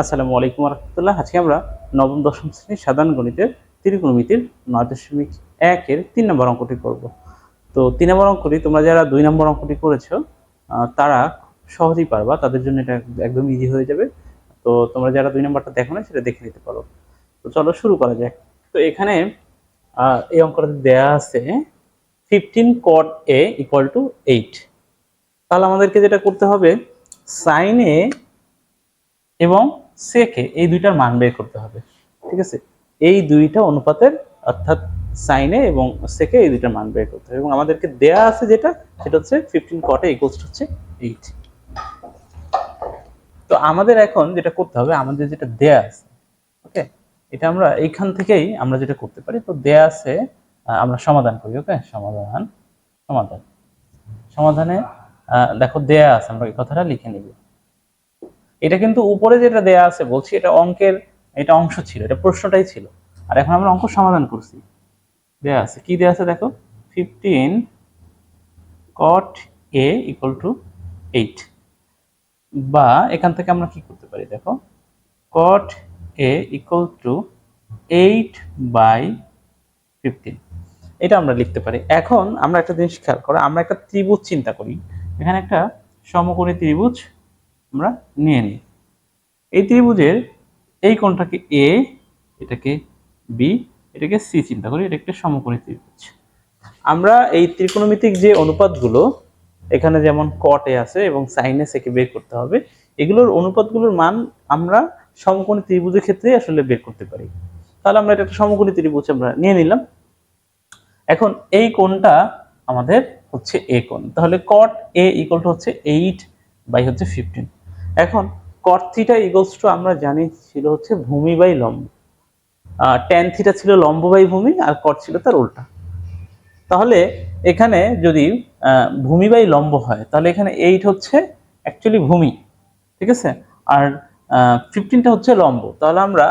আসসালামু আলাইকুম রহমতুল্লাহ আজকে আমরা নবম, দশম শ্রেণির সাধারণ গণিতের ত্রিকোণমিতির নয় দশমিক একের তিন নম্বর অঙ্কটি করব। তো তিন নম্বর অঙ্কটি তোমরা যারা দুই নম্বর অঙ্কটি করেছ তারা সহজেই পারবা, তাদের জন্য এটা একদম ইজি হয়ে যাবে। তো তোমরা যারা দুই নম্বরটা দেখো না, সেটা দেখে নিতে পারো। তো চলো শুরু করা যাক। তো এখানে এই অঙ্কটা দেয়া আছে fifteen cot A equal to eight তাহলে আমাদেরকে যেটা করতে হবে সাইন এ এবং সেকে এই দুইটার মান বের করতে হবে, ঠিক আছে? এই দুইটা অনুপাতের অর্থাৎ সাইনে এবং সেকে এই দুইটার মান বের করতে হবে এবং আমাদেরকে দেয়া আছে যেটা, সেটা হচ্ছে ফিফটিন কটে ইকুয়ালস হচ্ছে এইট তো আমাদের এখন যেটা করতে হবে, আমাদের যেটা দেয়া আছে, ওকে? এটা আমরা এইখান থেকেই আমরা যেটা করতে পারি, তো দেয়া আছে আমরা সমাধান করি, ওকে? সমাধান সমাধান। সমাধানে দেখো দেয়া আছে, আমরা এই কথাটা লিখে নিব। এটা কিন্তু উপরে যেটা দেয়া আছে বলছি, এটা অঙ্কের, এটা অংশ ছিল, এটা প্রশ্নটাই ছিল। আর এখন আমরা অঙ্ক সমাধান করছি। দেয়া আছে, কি দেয়া আছে দেখো? Fifteen cot A equal to eight বা এখান থেকে আমরা কি করতে পারি দেখো? Cot A equal to eight by fifteen এটা আমরা লিখতে পারি। এখন আমরা একটা জিনিস খেয়াল করো, আমরা একটা ত্রিভুজ চিন্তা করি। এখানে একটা সমকোণী ত্রিভুজ আমরা নিয়ে নিই। এই ত্রিভুজের এই কোণটাকে এ এটাকে বি এটাকে সি চিন্তা করি, এটা একটা সমকোণী ত্রিভুজ। আমরা এই ত্রিকোণমিতিক যে অনুপাতগুলো, এখানে যেমন কটে আছে এবং সাইনে সেকে বের করতে হবে, এগুলোর অনুপাতগুলোর মান আমরা সমকোণী ত্রিভুজের ক্ষেত্রে আসলে বের করতে পারি। তাহলে আমরা এটা একটা সমকোণী ত্রিভুজ আমরা নিয়ে নিলাম। এখন এই কোণটা আমাদের হচ্ছে এ কোণ। তাহলে কট এ ইকুয়াল টু হচ্ছে এইট বাই হচ্ছে ফিফটিন এখন কট থিটা ইকুয়ালস টু আমরা জানি ছিল হচ্ছে ভূমি বাই লম্ব। ট্যান থিটা ছিল লম্ব বাই ভূমি আর কট ছিল তার উল্টা। তাহলে এখানে যদি ভূমি বাই লম্ব হয়, তাহলে এখানে এইট হচ্ছে অ্যাকচুয়ালি ভূমি, ঠিক আছে? আর ফিফটিনটা হচ্ছে লম্ব। তাহলে আমরা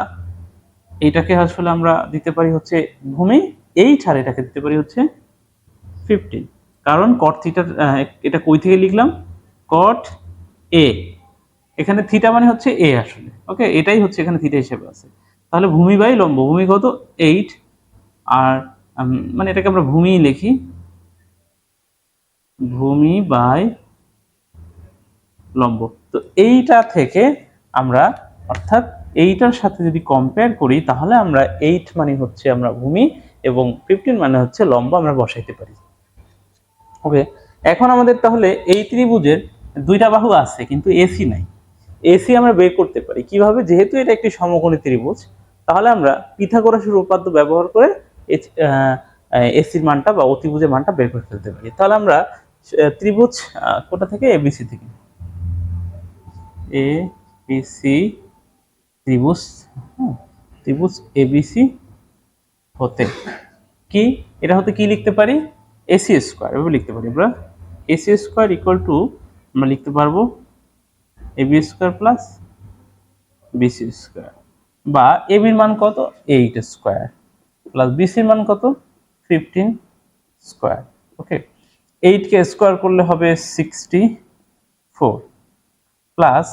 এইটাকে আসলে আমরা দিতে পারি হচ্ছে ভূমি এইট আর এটাকে দিতে পারি হচ্ছে ফিফটিন কারণ কট থিটা এটা কই থেকে লিখলাম? কট এ এখানে থিটা মানে হচ্ছে এ আসলে ওকে এটাই হচ্ছে এখানে থিটা হিসেবে আছে। তাহলে ভূমি বাই লম্ব, ভূমি কত? এইট আর মানে এটাকে আমরা ভূমি লিখি। ভূমি বাই লম্ব। তো এইটা থেকে আমরা, অর্থাৎ এইটার সাথে যদি কম্পেয়ার করি, তাহলে আমরা এইট মানে হচ্ছে আমরা ভূমি এবং ফিফটিন মানে হচ্ছে লম্ব আমরা বসাইতে পারি। ওকে এখন আমাদের তাহলে এই ত্রিভুজের দুইটা বাহু আছে, কিন্তু এসি নাই। এসি আমরা বের করতে পারি। কীভাবে? যেহেতু এটা একটি সমকোণী ত্রিভুজ, তাহলে আমরা পিথাগোরাসের উপপাদ্য ব্যবহার করে এসির মানটা বা অতিভুজের মানটা বের করে ফেলতে পারি। তাহলে আমরা ত্রিভুজ কোটা থেকে? এবিসি থেকে। এ বিসি ত্রিভুজ ত্রিভুজ এবিসি হতে। কি? এটা হতে কি লিখতে পারি? এসি স্কোয়ার এভাবে লিখতে পারি আমরা। এসি স্কোয়ার ইকুয়াল টু আমরা লিখতে পারব AB square plus BC square বা এবির মান কত? এইট স্কোয়ার প্লাস বিসির মান কত? ফিফটিন স্কোয়ার ওকে এইটকে স্কোয়ার করলে হবে সিক্সটি ফোর প্লাস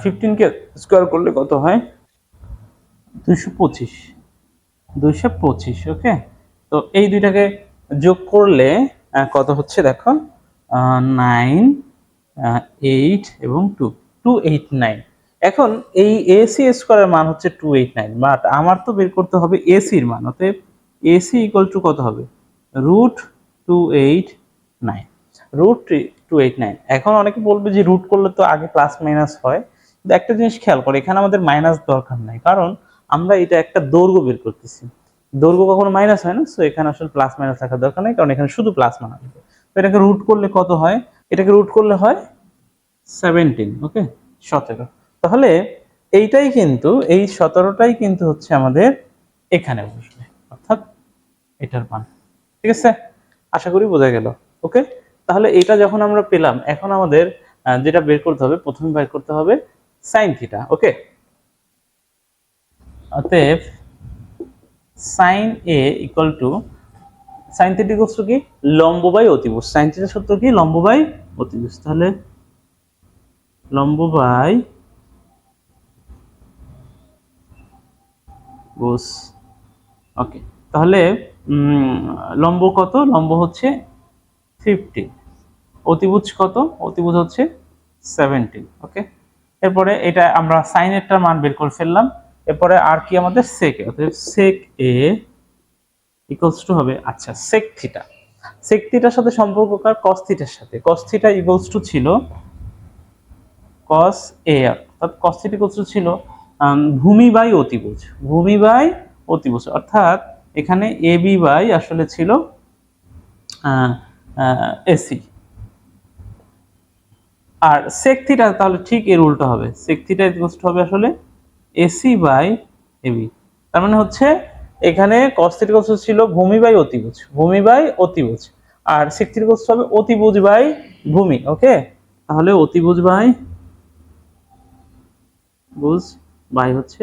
ফিফটিনকে স্কোয়ার করলে কত হয়? দুশো পঁচিশ। দুইশো পঁচিশ ওকে তো এই দুইটাকে যোগ করলে কত হচ্ছে দেখো? নাইন এইট এবং টু টু এইট নাইন এখন এই এসি স্কোয়ারের মান হচ্ছে টু এইট নাইন বাট আমার তো বের করতে হবে এসির মান, অতএব এসি ইকুয়াল টু কত হবে? Root two eight nine root two eight nine এখন অনেকে বলবে যে রুট করলে তো আগে প্লাস মাইনাস হয়। কিন্তু একটা জিনিস খেয়াল করে, এখানে আমাদের মাইনাস দরকার নাই, কারণ আমরা এটা একটা দৈর্ঘ্য বের করতেছি। দৈর্ঘ্য কখনো মাইনাস হয় না সো এখানে আসলে প্লাস মাইনাস থাকার দরকার নেই, কারণ এখানে শুধু প্লাস মান আসবে। তো এটাকে রুট করলে কত হয়? এটাকে রুট করলে হয় সেভেন্টিন ওকে সতেরো। তাহলে এইটাই কিন্তু এই সতেরোটাই কিন্তু হচ্ছে আমাদের এখানে বসবে অর্থাৎ এটার মান। ঠিক আছে? আশা করি বোঝা গেল ওকে তাহলে এটা যখন আমরা পেলাম এখন আমাদের যেটা বের করতে হবে প্রথমে বের করতে হবে সাইন থিটা ওকে অতএব sine A equal to sine theta কি? লম্ব বাই অতিভুজ। সাইন থিটা সূত্র কি? লম্ব বাই অতিভুজ লম্ব বাই বুস ওকে, তাহলে লম্ব কত? লম্ব হচ্ছে ফিফটি অতিভুজ কত? অতিভুজ হচ্ছে সেভেন্টিন ওকে, এরপরে এটা আমরা সাইনেরটার মান বের করে ফেললাম। এরপরে আর কি আমাদের সেক অর্থাৎ সেক এ ইকুয়ালস টু হবে আচ্ছা সেক থিটা সেক থিটার সাথে সম্পর্ক কার? কস থিটার সাথে। কস থিটা ইকুয়ালস টু ছিল কস এ অর্থাৎ কস থিটা ইকুয়ালস টু ছিল ভূমি বাই অতিভুজ। ভূমি বাই অতিভুজ। অর্থাৎ এখানে এ বি বাই আসলে ছিল এসি আর সেক থিটা তাহলে ঠিক এর উল্টো হবে। সেক থিটা ইকুয়ালস টু হবে আসলে এসি বাই এবি তার মানে হচ্ছে এখানে ইকুয়ালস টু ছিল ভূমি বাই অতিভুজ ভূমি বাই অতিভুজ। আর ইকুয়ালস টু হবে অতিভুজ বাই ভূমি ওকে তাহলে অতিভুজ বাই বুজ বাই হচ্ছে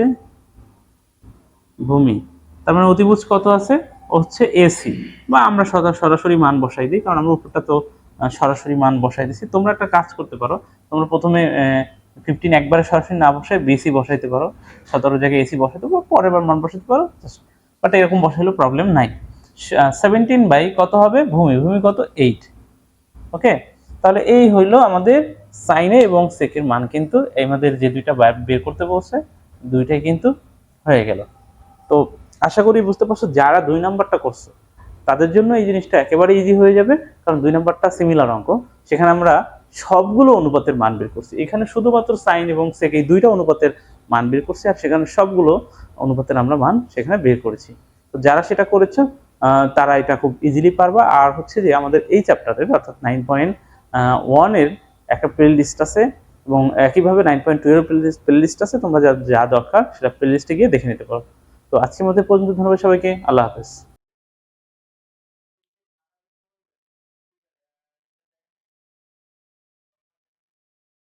ভূমি। তার মানে অতিভুজ কত আছে? হচ্ছে এসি বা আমরা সদা সরাসরি মান বসাই দিই, কারণ আমরা উপরটা তো সরাসরি মান বসাই দিছি। তোমরা একটা কাজ করতে পারো, তোমরা প্রথমে ফিফটিন একবারে সরাসরি না বসায় বিসি বসাইতে পারো। সতেরো জায়গায় এসি বসাইতে পারো, পরের বার মান বসাইতে পারো বাট এরকম বসাইলেও প্রবলেম নাই। সেভেন্টিন বাই কত হবে? ভূমি। ভূমি কত? এইট ওকে তাহলে এই হইল আমাদের সাইনে এবং সেকের মান। কিন্তু আমাদের যে দুইটা বের করতে বলছে, দুইটাই কিন্তু হয়ে গেল। তো আশা করি বুঝতে পারছ, যারা দুই নাম্বারটা করছ, তাদের জন্য এই জিনিসটা একেবারে ইজি হয়ে যাবে। কারণ দুই নাম্বারটা সিমিলার অঙ্ক। সেখানে আমরা সবগুলো অনুপাতের মান বের করছি। এখানে শুধুমাত্র সাইন এবং সেক এই দুইটা অনুপাতের মান বের করছি আর সেখানে সবগুলো অনুপাতের আমরা মান সেখানে বের করেছি। তো যারা সেটা করেছ তারা এটা খুব ইজিলি পারবা। আর হচ্ছে যে আমাদের এই চ্যাপ্টারের অর্থাৎ নাইন পয়েন্ট ওয়ানের একটা প্লে লিস্ট আছে এবং একইভাবে নাইন পয়েন্ট টু এর প্লে লিস্ট আছে। তোমরা যা যা দরকার সেটা প্লে লিস্টে গিয়ে দেখে নিতে পারো। তো আজকের মধ্যে পর্যন্ত ধন্যবাদ সবাইকে। আল্লাহ হাফেজ।